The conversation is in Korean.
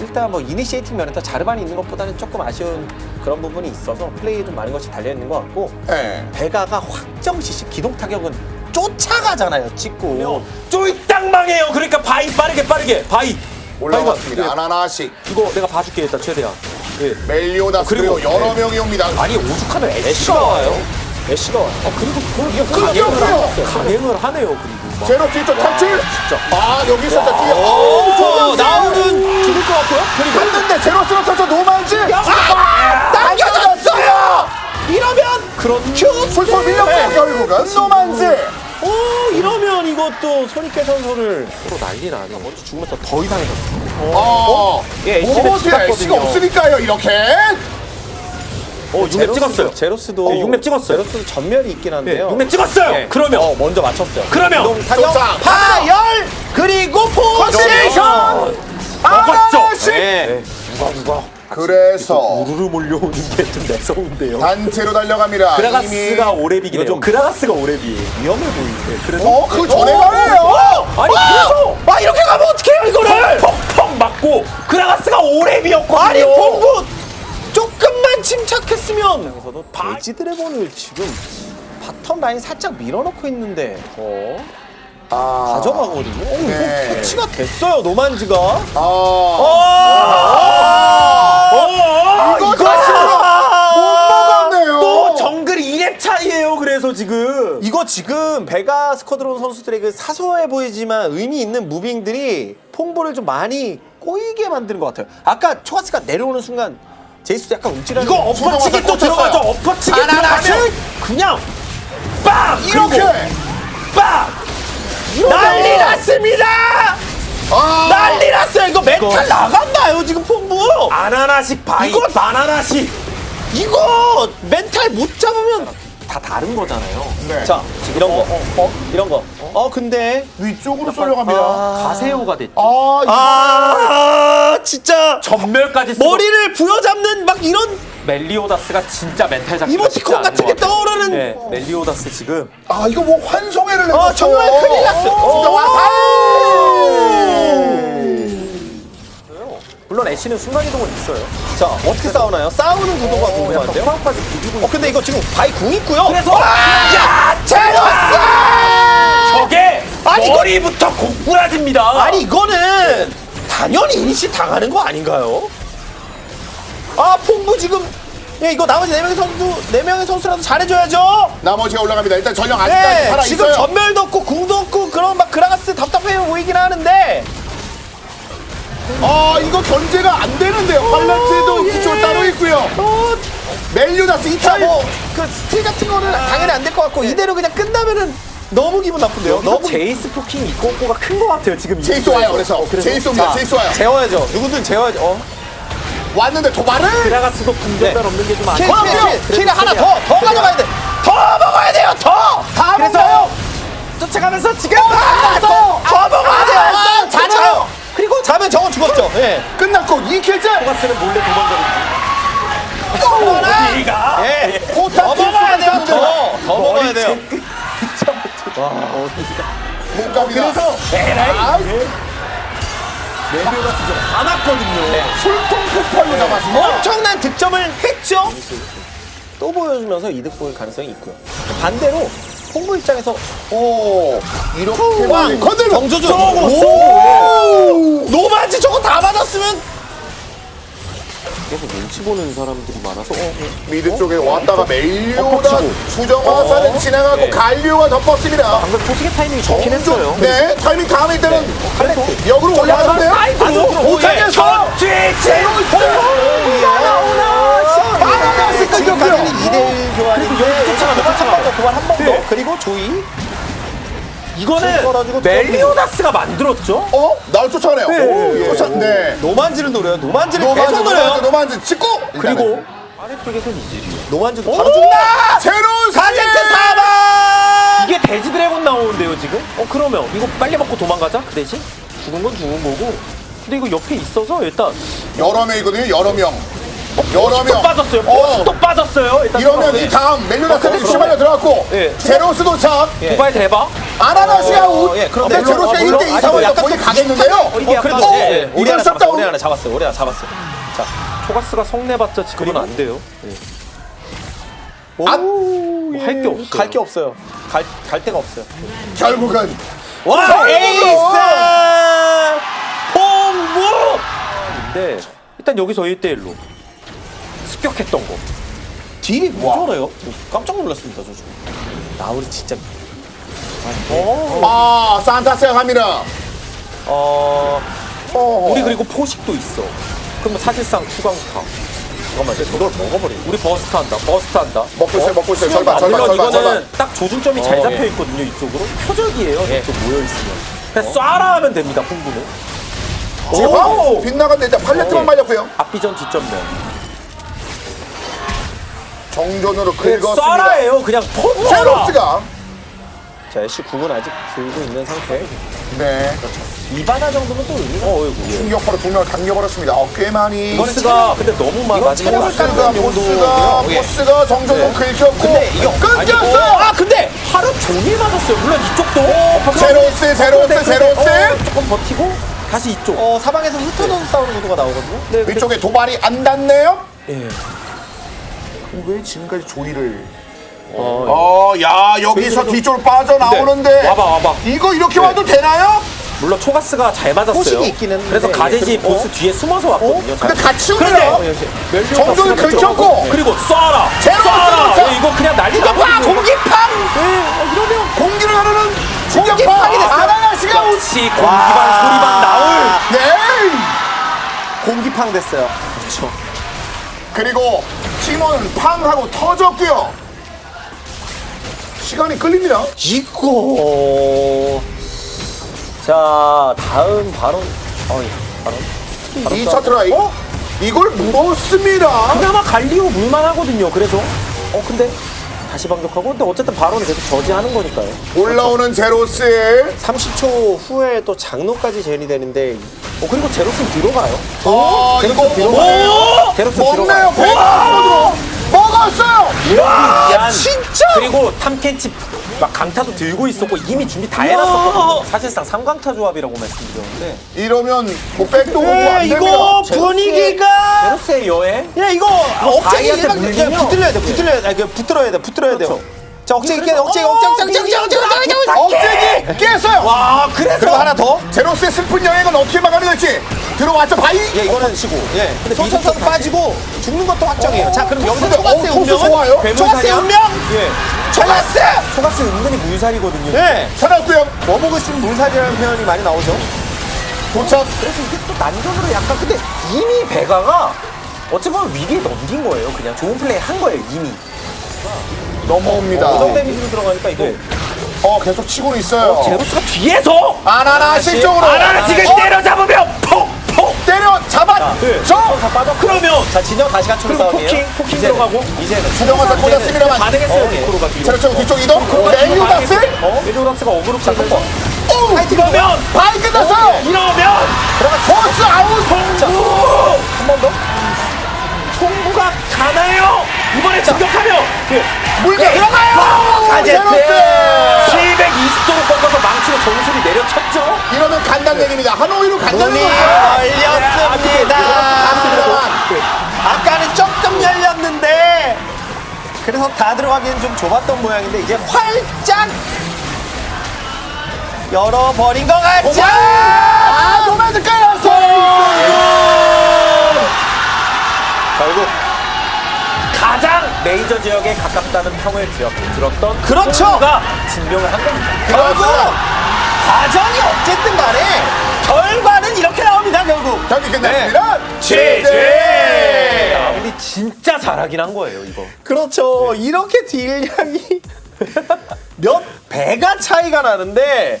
일단 뭐 이니시에이팅 면에서 자르반이 있는 것보다는 조금 아쉬운 그런 부분이 있어서 플레이에 좀 많은 것이 달려 있는 것 같고 네. 베가가 확정시시 기동 타격은 쫓아가잖아요 찍고 쫄딱 망해요. 그러니까 바이 빠르게 빠르게 바이. 올라왔습니다. 바이가- 아나나식, 이거 내가 봐줄게 일단 최대한. 예. 멜리오다스 그리고- 그리고 여러 명이 옵니다. 아니 오죽하면 애쉬가 와요. 애쉬가 와요 아 그리고 그걸 이거 끊겼고요. 강행을, 하- 하네요. 그리고 막. 제로 뒤쪽 탈출. 아 여기 있었다 뒤에. 어, 오, 나오는 죽을 것 같고요 그리고 갔는데 제로 쓰러져서 노만지. 아, 당겨졌어요 이러면 그런 큐 솔솔 밀렸고 결국은 노만지. 오 이러면 이것도 손익계 선수를 서로 난리 나네. 먼저 죽으면서 더 이상해졌어 어. 예, 애쉬를 오버워치 찍었거든요. 애쉬가 없으니까요 이렇게. 어 6렙 찍었어요. 제로스도 네, 육렙 찍었어요. 제로스도 전멸이 있긴 네, 한데요 6렙 찍었어요. 네. 그러면 어, 먼저 맞췄어요 그러면 타격 도착. 파열 그리고 포지션 먹었죠. 네. 누가 누가 그래서 우르르 몰려오는 게좀 매서운데요. 단체로 달려갑니다. 그라가스가 오랩이긴 해요. 좀- 그라가스가 오랩이에요. 위험해 보이는데 그래서 어, 그 전에 가요. 아니 그래서 아 이렇게 가면 어떡해요 이거를 펑펑 맞고 그라가스가 오랩이었거든요. 아니 봉구 조금 만 침착했으면! 여기서도 돼지 드래곤을 지금 바텀 라인 살짝 밀어넣고 있는데 어? 아, 가져가거든요? 어, 네. 이거 패치가 됐어요 노만지가. 아, 어, 이거 이거 다시 못 아, 먹었네요. 또 정글 2렙 차이에요. 그래서 지금. 이거 지금 베가 스쿼드론 선수들의 그 사소해 보이지만 의미 있는 무빙들이 퐁보를 좀 많이 꼬이게 만드는 것 같아요. 아까 초가스가 내려오는 순간 제이스도 약간 움찔하는 이거 거- 엎어치기 또. 들어가죠. 엎어치기 하나하나씩! 들어가면 그냥 빵 이렇게. 그리고 빵 난리 났습니다. 아, 난리 났어요. 이거 멘탈 나갔나요 지금 퐁부? 아나나식 바이 이거- 바나나식 이거 멘탈 못 잡으면 다 다른 거잖아요. 네. 자 이런 거, 어, 이런 거. 어 근데 위쪽으로 쏠려갑니다. 아. 가세요가 됐죠. 아, 이거 아 진짜 전멸까지 쓰고 머리를 부여잡는 막 이런 멜리오다스가 진짜 멘탈 잡기 이모티콘 같은 게 떠오르는 네, 멜리오다스 지금 아 이거 뭐 환송회를 내줬어요. 아, 정말 큰일 났어. 진짜 어. 와살. 물론 애쉬는 순간이동은 있어요. 자 어떻게 싸우나요? 싸우는 구도가 궁금한데요. 파워까지 비비고 어 근데 이거 지금 바이 궁 있고요. 그래서 야 제로스! 저게 아니, 머리부터 고꾸라집니다. 아니 이거는 당연히 인시 당하는 거 아닌가요? 아 퐁부 지금 예 이거 나머지 네 명의 선수 네 명의 선수라도 잘해줘야죠. 나머지가 올라갑니다. 일단 전령 아직까지 네 살아 지금 있어요. 전멸도 없고 궁도 견제가 안 되는데요. 팔란트도 기초 따로 있고요. 어, 멜리오다스 이탈. 뭐그 스틸 같은 거는 당연히 안 될 것 같고 이대로 그냥 끝나면은 너무 기분 나쁜데요. 여기서 너무 제이스 포킹 있고 없고가 큰 것 같아요 지금 제이스 와요. 그래서 제이스 옵니다. 제이스 와요. 재워야죠. 누구든 재워야죠. 어. 왔는데 도발을. 그라가스도 궁전달 없는 게좀 킬, 아쉬워요. 킬, 킬, 킬 하나 더, 더 가져가야 돼. 더 먹어야 돼요. 더. 다 그래서 먹나요? 쫓아가면서 지금 더, 더 먹어야 돼요. 아, 자, 잡아요. 그리고 자면 저건 죽었죠. 예. 끝났고 2킬째. 가스는 몰래 도망가는 어디가? 예. 포탑 더 먹어야 돼요. 더, 더 먹어야 돼요. 몸값이다. 그래서 아, 멜리오다스 좀 화났거든요. 술통 폭발로 잡았습니다. 엄청난 득점을 했죠. 또 보여주면서 이득 볼 가능성이 있고요. 반대로 홍보 입장에서 오 이렇게 와, 많이 건들고 정조준. 쏘고 노만지 저거 다 맞았으면 계속 눈치 보는 사람들이 많아서 어, 미드 쪽에 왔다가 멜리오다 어, 수정화살은 어. 지나가고 네. 갈리오가 덮었습니다. 방금 포식의 타이밍이 좋긴 했어요. 네 타이밍 다음에 때는 그래서 역으로 올라가는데요. 사이드로 도착해서 제이스 바나나스 지금 끊겼고요. 가면이 2대1 교환인데 쫓아가면 도발 한번 더, 도발 한번 더. 네. 그리고 조이. 이거는 떨어지고 멜리오다스가 만들었죠. 어? 날 쫓아가네요. 네, 오, 예. 쫓아, 네. 노만지를 노려요. 노만지를 계속 노만즈, 노려요. 노만즈 찍고 그리고 아래쪽에선 이즈리요. 노만지도 오! 바로 죽나? 제로스 가제트 사망! 이게 돼지 드래곤 나오는데요 지금? 어 그러면 이거 빨리 먹고 도망가자 그 대신 죽은 건 죽은 거고 근데 이거 옆에 있어서 일단 여러 명이거든요. 여러 명. 여러 또 명. 빠졌어요 어, 또 빠졌어요 일단 이러면. 이 다음 멜리오다스 어, 시발려 들어갔고 예. 제로스 도착. 예. 도발 대박 아나나시아 어, 우. 예, 그런데 근데 제로스가 물론, 1대 2 물론 상황에서 약간 거의 좀 가겠는데요. 어, 그래도 어, 예, 우리 이건 하나 잡았어. 우리 하나 오리아나 잡았어요. 오리아나 잡았어요. 자, 초가스가 성내봤자 지금은 안 돼요. 아! 할게 없어요. 갈게 없어요. 갈, 갈 데가 없어요. 결국은 와, 에이스! 폼부! 근데 일단 여기서 1대 1로 습격했던 거. 딜이 왜 저래요? 저 깜짝 놀랐습니다, 저 지금. 나우리 진짜. 어, 아 산타 생각합니다. 어, 어, 우리 그리고 포식도 있어. 그러면 사실상 추강타. 잠깐만, 이제 저걸 먹어버려. 우리 버스트 한다. 버스트 한다. 먹고 있어요, 먹고 있어요. 절반, 아, 절반, 물론 절반, 이거는 절반. 딱 조준점이 잘 어, 잡혀 예. 있거든요. 이쪽으로 표적이에요. 예. 이쪽 모여 있으면. 그냥 쏴라 하면 됩니다. 풍부는. 지금 오! 빗나갔는데 일단 팔레트만 오. 말렸고요. 앞비전 뒷전면. 정전으로 그냥 긁었습니다. 쏴라예요. 그냥 폰쏴라. 제로스가 자, 애쉬 궁은 아직 들고 있는 상태. 네 이바나 정도면 또 의미가. 어, 이거 예. 충격파로 두 명을 당겨버렸습니다. 어, 꽤 많이. 버스가 근데 너무 마지막에. 깎는 보스가 용도고요. 보스가 예. 보스가 정전으로 긁혔고 근데 이거 끊겼어요. 아, 근데 하루 종일 맞았어요. 물론 이쪽도. 어, 제로스, 제로스, 제로스. 어, 조금 버티고 다시 이쪽. 어, 사방에서 흩어져서 싸우는 구도가 나오거든요. 네, 근데- 위쪽에 도발이 안 닿네요. 예. 왜 지금까지 조이를? 어, 어, 야 여기서 뒤쪽으로 빠져나오는데 와봐 와봐. 이거 이렇게 와도 되나요? 물론 초가스가 잘 맞았어요. 있긴. 그래서 가제지 그리고- 보스 뒤에 숨어서 왔거든요. 잘. 근데 같이 그런데 오네요. 멜리오가 정전을 쓰면 긁혔고. 좀- 그리고 쏴라. 제로 쏴라. 예, 이거 그냥 난리 공기팡, 나거든요. 공기팡. 네, 어, 이러면 공기를 가르는 공기팡이 충격파. 됐어요. 아나나시가 오- 역시 공기반 소리반 나올. 네. 공기팡 됐어요. 그렇죠. 그리고 팀원은 팡 하고 터졌고요. 시간이 끌립니다. 이거. 자, 다음 바로. 어이, 바로. 바로 2차 트라이. 어? 이걸 물었습니다. 그나마 갈리오 물만 하거든요. 그래서 어 근데 다시 반격하고 근데 어쨌든 바로는 계속 저지하는 거니까요. 올라오는 제로스. 30초 후에 또 장로까지 제한이 되는데 어 그리고 제로스 들어가요. 어, 이거 제로스 들어가요. 오! 제로스 먹네요. 들어가요. 배가 먹었어요. 미안. 진짜? 그리고 탐켄치 막 강타도 들고 있었고 이미 준비 다 해놨었거든요. 사실상 삼강타 조합이라고 말씀드렸는데 이러면 뭐 백도 오고 네, 안 됩니다. 이거 분위기가 제로스의 여행 야 이거 억제기 일반 물리면? 그냥 붙들려야 돼 붙들려야 돼 아, 그 붙들어야 돼 붙들어야 돼요 그렇죠. 자 억제기 깨 억제기 어, 억제기 억제기 억제기 억제기 억제기 억제기 깼어요. 와 그래서 하나 더 제로스의 슬픈 여행은 어떻게 막아야 될지 들어왔죠 바이. 예, 이거는 치고. 예. 근데 손천선 빠지고 죽는 것도 확정이에요. 자, 그럼 여기서 초가스의 어, 운명은. 초가스의? 운명. 예. 초가스. 초가스 은근히 물살이거든요. 예. 살았고요. 수 있는 물살이라는 표현이 많이 나오죠. 도착. 그래서 이게 또 난전으로 약간 근데 이미 베가가 어찌 보면 위기에 넘긴 거예요. 그냥 좋은 플레이 한 거예요 이미. 넘어옵니다. 고정 데미지로 들어가니까 이거 네. 어 계속 치고는 있어요. 제로스가 뒤에서 아나나 실적으로. 아나나 지금 어, 때려잡으면 폭폭 때려 잡아. 네. 저 그러면 자, 진영 다시 갖추는 그리고 싸움이에요. 포킹 포킹 이제는, 들어가고 이제는 수정화사 꽂았습니다만. 반응했어요 어, 예. 코로가 뒤로. 제로 쪽 뒤쪽 이동. 메뉴다스. 반응했어요. 어? 어그로 끌면서 오. 이러면 바이 끝났어요. 이러면 포스 아웃. 통구 한번 더. 통구가 가나요? 이번에 진격하면 예. 물게 들어가요. 가제트. 제로스. 720도로 꺾어서 망치로 정수리 내려쳤죠. 이러면 간단 얘기입니다. 하노이로 간다는 문이 거죠. 열렸습니다. 아까는 조금 열렸는데 그래서 다 들어가기는 좀 좁았던 모양인데 이제 활짝 열어버린 것 같죠? 아, 노매드 깔았어요. 결국 가장 메이저 지역에 가깝다는 평을 들었, 들었던 그렇죠. 통구가 증명을 한 겁니다. 결국 과정이 어쨌든 간에 결과는 이렇게 나옵니다 결국 경기 끝났습니다. 제제. 아, 우리 진짜 잘하긴 한 거예요 이거. 그렇죠 이렇게 딜량이 몇 배가 차이가 나는데